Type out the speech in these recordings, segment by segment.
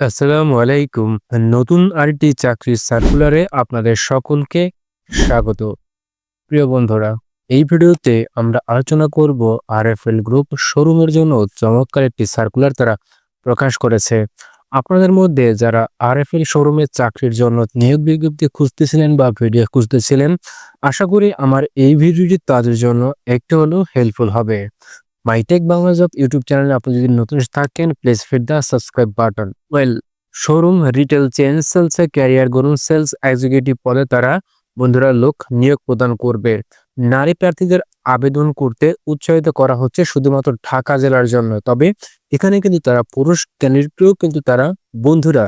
আসসালামু আলাইকুম। নতুন আরেকটি চাকরির সার্কুলারে আপনাদের সকলকে স্বাগত। প্রিয় বন্ধুরা, এই ভিডিওতে আমরা আলোচনা করব আরএফএল গ্রুপ শোরুমের জন্য চমৎকার একটি সার্কুলার তারা প্রকাশ করেছে। আপনাদের মধ্যে যারা আরএফএল শোরুমের চাকরির জন্য নিয়োগ বিজ্ঞপ্তি খুঁজতেছিলেন বা ভিডিও খুঁজতেছিলেন, আশা করি আমার এই ভিডিওটি তাদের জন্য একটু হলেও হেল্পফুল হবে। মাইটেক বাংলা জব ইউটিউব চ্যানেলে আপনি যদি নতুন থাকেন please hit the subscribe button well showroom retail chain সেলসে career গরুন সেলস এক্সিকিউটিভ পদে তারা বন্ধুরা লোক নিয়োগ প্রদান করবে। নারী প্রার্থীদের আবেদন করতে উৎসাহিত করা হচ্ছে শুধুমাত্র ঢাকা জেলার জন্য। তবে এখানে কিন্তু তারা পুরুষ ক্যান্ডিডেটকেও কিন্তু তারা বন্ধুরা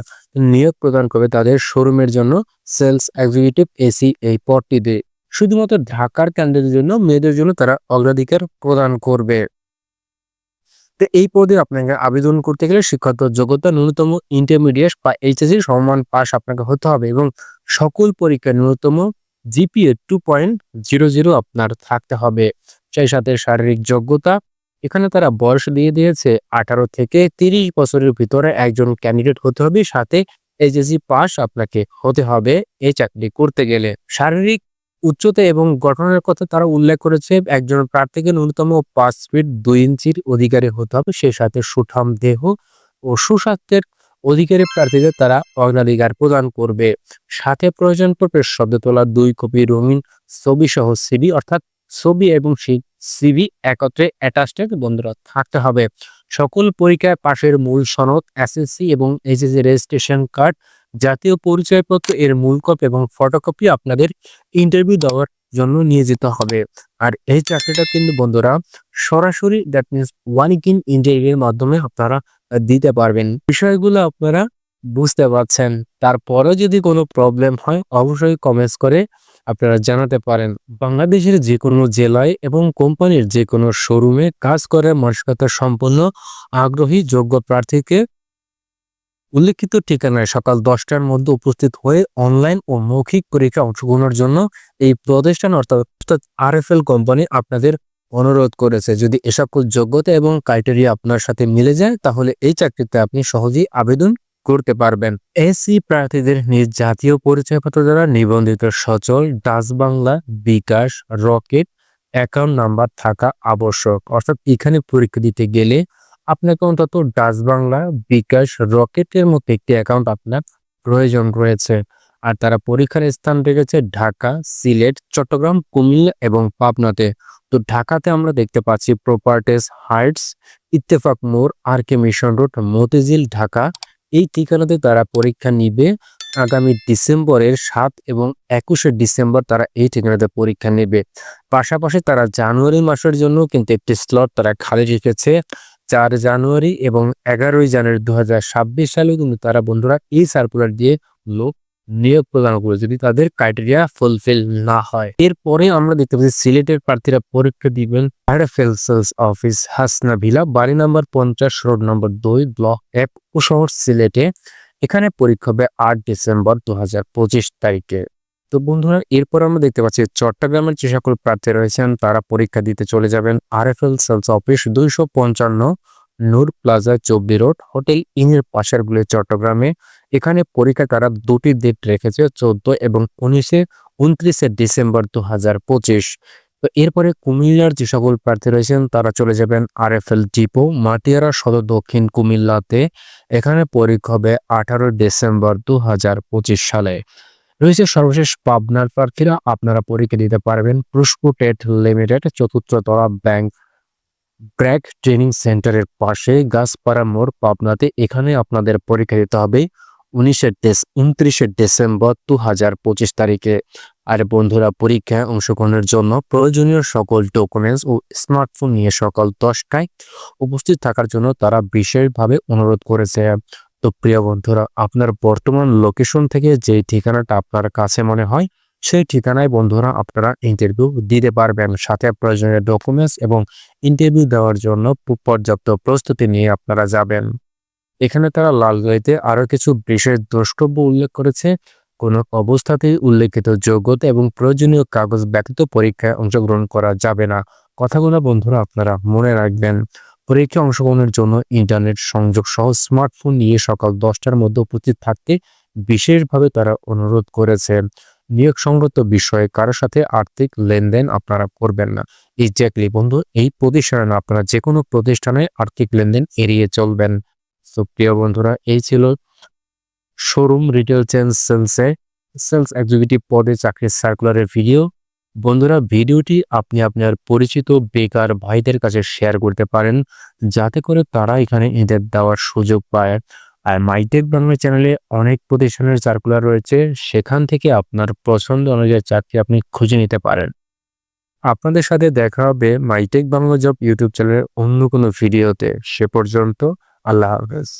নিয়োগ প্রদান করবে তাদের শোরুমের জন্য। সেলস এক্সিকিউটিভ এসি এই পদটিতে শুধুমাত্র ঢাকার ক্যান্ডিডেটের জন্য, মেয়েদের জন্য তারা অগ্রাধিকার প্রদান করবে। তো এই পদে আপনাকে আবেদন করতে গেলে শিক্ষাগত যোগ্যতা ন্যূনতম ইন্টারমিডিয়েট বা এইচএসসি সমান পাস আপনাকে হতে হবে এবং সকল পরীক্ষায় ন্যূনতম GPA two point zero zero আপনার থাকতে হবে। সেই সাথে শারীরিক যোগ্যতা, এখানে তারা বয়স দিয়ে দিয়েছে আঠারো থেকে তিরিশ বছরের ভিতরে একজন ক্যান্ডিডেট হতে হবে, সাথে এইচএসসি পাস আপনাকে হতে হবে এই চাকরি করতে গেলে। শারীরিক উচ্চতা এবং গঠনের কথা তারা উল্লেখ করেছে, একজন প্রার্থীকে ন্যূনতম পাঁচ ফিট দুই ইঞ্চির অধিকারী হতে হবে। সে সাথে সুঠাম দেহ ও সুস্বাস্থ্যের অধিকারী প্রার্থীদের তারা অগ্রাধিকার প্রদান করবে। সাথে প্রয়োজন পড়বে শব্দ তোলা, দুই কপি রঙিন ছবি সহ সিবি অর্থাৎ ছবি এবং সিবি একত্রে অ্যাটাচড বন্ধুরা থাকতে হবে। সকল পরীক্ষায় পাশের মূল সনদ, এসএসসি এবং এইচএসসি রেজিস্ট্রেশন কার্ড জাতীয় পরিচয়পত্র এর মূল কপি এবং ফটোকপি আপনাদের ইন্টারভিউ দেওয়ার জন্য নিয়ে যেতে হবে। আর এই চাকরিটা কিন্তু বন্ধুরা সরাসরি দ্যাট মিনস ওয়ান ইন ইন্টারভিউর মাধ্যমে আপনারা দিতে পারবেন। বিষয়গুলো আপনারা বুঝতে পারছেন। তারপরে যদি কোনো প্রবলেম হয়, অবশ্যই কমেন্টস করে আপনারা জানাতে পারেন। বাংলাদেশের যে কোনো জেলায় এবং কোম্পানির যে কোনো শোরুমে কাজ করে মানসিকতা সম্পন্ন, আগ্রহী, যোগ্য প্রার্থীকে উল্লেখিত ঠিকানায় সকাল দশটার মধ্যে উপস্থিত হয়ে অনলাইন ও মৌখিক পরীক্ষা অংশগ্রহণের জন্য এই প্রতিষ্ঠান অর্থাৎ আরএফএল কোম্পানি আপনাদের অনুরোধ করেছে। যদি এ সকল যোগ্যতা এবং ক্রাইটেরিয়া আপনার সাথে মিলে যায়, তাহলে এই চাকরিতে আপনি সহজেই আবেদন করতে পারবেন। এসি প্রার্থীদের নিজ জাতীয় পরিচয়পত্র দ্বারা নিবন্ধিত সচল Dutch Bangla bKash Rocket account number থাকা আবশ্যক। অর্থাৎ এখানে পরীক্ষা দিতে গেলে আপনাকে অন্তত ডাচ বাংলা বিকাশ রকেটের মতো একটি অ্যাকাউন্ট আপনার প্রয়োজন রয়েছে। আর তারা পরীক্ষার স্থান রেখেছে ঢাকা, সিলেট, চট্টগ্রাম, কুমিল্লা এবং পাবনাতে। তো ঢাকাতে আমরা দেখতে পাচ্ছি প্রপার্টিস হার্টস ইত্তেফাক মোড় R K mission road Motijheel, Dhaka. এই ঠিকানাতে তারা পরীক্ষা নিবে। আগামী ডিসেম্বরের সাত এবং একুশে ডিসেম্বর তারা এই ঠিকানাতে পরীক্ষা নেবে। পাশাপাশি তারা জানুয়ারি মাসের জন্য কিন্তু একটি স্লট তারা খালি রেখেছে। চার জানুয়ারি এবং এগারোই জানুয়ারি দু সালে কিন্তু তারা বন্ধুরা এই সার্কুলার দিয়ে লোক নিয়োগ প্রদান করে যদি তাদের ক্রাইটেরিয়া ফুলফিল না হয়। এরপরে আমরা দেখতে পাচ্ছি সিলেটের প্রার্থীরা পরীক্ষা দিবেন অফিস হাসনা ভিলা, বাড়ি নাম্বার পঞ্চাশ, রোড নম্বর দুই, ব্লক এক উপশহর সিলেটে। এখানে পরীক্ষা হবে আট ডিসেম্বর দু হাজার পঁচিশ তারিখে। তো বন্ধুরা, এরপর আমরা দেখতে পাচ্ছি চট্টগ্রামের যে সকল প্রার্থী রয়েছেন, তারা পরীক্ষা দিতে চলে যাবেন R F L sales office দুইশো পঞ্চান্ন নূর প্লাজা চব্বি রোড, হোটেল ইনের পাশের গুলি চট্টগ্রামে। এখানে পরীক্ষা তারা দুটি ডেট রেখেছে, চোদ্দ এবং উনিশে, উনত্রিশে ডিসেম্বর দু হাজার পঁচিশ। তো এরপরে কুমিল্লার যে সকল প্রার্থী রয়েছেন, তারা চলে যাবেন আর এফ এল ডিপো মাটিয়ারা সদর দক্ষিণ কুমিল্লাতে। এখানে পরীক্ষা হবে আঠারো ডিসেম্বর দু হাজার পঁচিশ সালে। রয়েছে সর্বশেষ পাবনার প্রার্থীরা। আপনারা পরীক্ষা দিতে পারবেন পুষ্পু টেট লিমিটেড, চতুর্থ তলা ব্যাংক ব্র্যাক ট্রেনিং সেন্টারের পাশে গাছপাড়া মোড় পাবনাতে। এখানে আপনাদের পরীক্ষা দিতে হবে উনিশে উনত্রিশে ডিসেম্বর দু হাজার পঁচিশ তারিখে। আর বন্ধুরা, পরীক্ষায় অংশগ্রহণের জন্য প্রয়োজনীয় সকল ডকুমেন্টস ও স্মার্টফোন নিয়ে সকাল দশটায় উপস্থিত থাকার জন্য তারা বিশেষভাবে অনুরোধ করেছে। তো প্রিয় বন্ধুরা, আপনার বর্তমান লোকেশন থেকে যে ঠিকানাটা আপনার কাছে মনে হয়, সেই ঠিকানায় বন্ধুরা আপনারা ইন্টারভিউ দিতে পারবেন। সাথে প্রয়োজনীয় ডকুমেন্টস এবং ইন্টারভিউ দেওয়ার জন্য পর্যাপ্ত প্রস্তুতি নিয়ে আপনারা যাবেন। এখানে তারা লালগাইতে আরও কিছু বিশেষ দ্রষ্টব্য উল্লেখ করেছে। কোনো অবস্থাতেই উল্লেখিত যোগ্যতা এবং প্রয়োজনীয় কাগজ ব্যতীত পরীক্ষায় অংশগ্রহণ করা যাবে না। কথাগুলো বন্ধুরা আপনারা মনে রাখবেন। পরীক্ষা অংশগ্রহণের জন্য ইন্টারনেট সংযোগ সহ স্মার্টফোন নিয়ে সকাল দশটার মধ্যে উপস্থিত থাকতে বিশেষভাবে তারা অনুরোধ করেছে। নিয়োগ সংগত বিষয়ে কারোর সাথে আর্থিক লেনদেন আপনারা করবেন না। এক্স্যাক্টলি বন্ধু, এই প্রতিষ্ঠানে আপনারা যে কোনো প্রতিষ্ঠানে আর্থিক লেনদেন এড়িয়ে চলবেন। তো প্রিয় বন্ধুরা, এই ছিল শোরুম রিটেল চেঞ্জ সেলসে সেলস এক্সিকিউটিভ পদে চাকরির সার্কুলারের ভিডিও বন্ধুরা, ভিডিওটি আপনি আপনার পরিচিত বেকার ভাইদের কাছে শেয়ার করতে পারেন, যাতে করে তারা এখানে এদের দেওয়ার সুযোগ পায়। আর মাইটেক বাংলা চ্যানেলে অনেক প্রতিষ্ঠানের সার্কুলার রয়েছে, সেখান থেকে আপনার পছন্দ অনুযায়ী চাকরি আপনি খুঁজে নিতে পারেন। আপনাদের সাথে দেখা হবে মাইটেক বাংলা জব ইউটিউব চ্যানেলের অন্য কোনো ভিডিওতে। সে পর্যন্ত আল্লাহ হাফেজ।